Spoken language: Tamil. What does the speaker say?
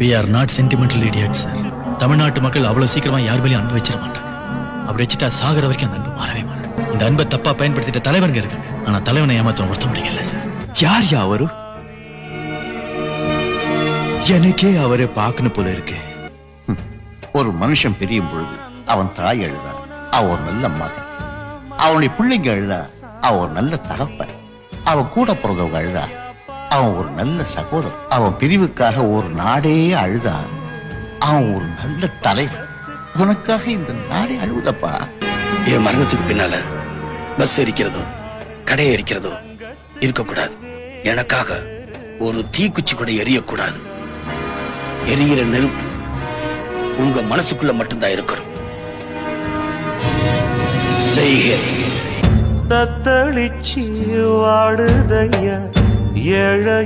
We are not sentimental idiot sir தமிழ்நாட்டு மக்கள் அவ்வளவு சீக்கிரமா யார் மேலேயும் அன்பு வச்சிட மாட்டாங்க. அப்படி வச்சுட்டா சாகுற வரைக்கும் அந்த அன்பு மாறவே மாட்டாங்க. இந்த அன்பை தப்பா பயன்படுத்திட்ட தலைவருங்க இருக்காங்க. ஆனா தலைவனை ஏமாத்த ஒருத்த முடியல சார் யார் யா அவரு? எனக்கே அவரை பார்க்கணும் போல இருக்கு. ஒரு மனுஷன் பிரியும் பொழுது அவன் தாய் அழுதா? அவன் ஒரு நல்ல மகன் அவனுடைய பிள்ளைங்க அழுதா? அவன் ஒரு நல்ல தகப்பன். அவன் கூட பிறந்தவங்க அழுதா? அவன் ஒரு நல்ல சகோதரன். அவன் பிரிவுக்காக ஒரு நாடே அழுதா அவன் ஒரு நல்ல தலைவன். உனக்காக இந்த நாடே அழுவுதப்பா. என் மரணத்துக்கு பின்னால பஸ் எரிக்கிறதோ கடை எரிக்கிறதோ இருக்கக்கூடாது. எனக்காக ஒரு தீக்குச்சி கூட எரியக்கூடாது. எரியிற நெருப்பு உங்க மனசுக்குள்ள மட்டும்தான் இருக்கணும். தத்தளிச்சு வாடுதையா. ஏழையினந்தான்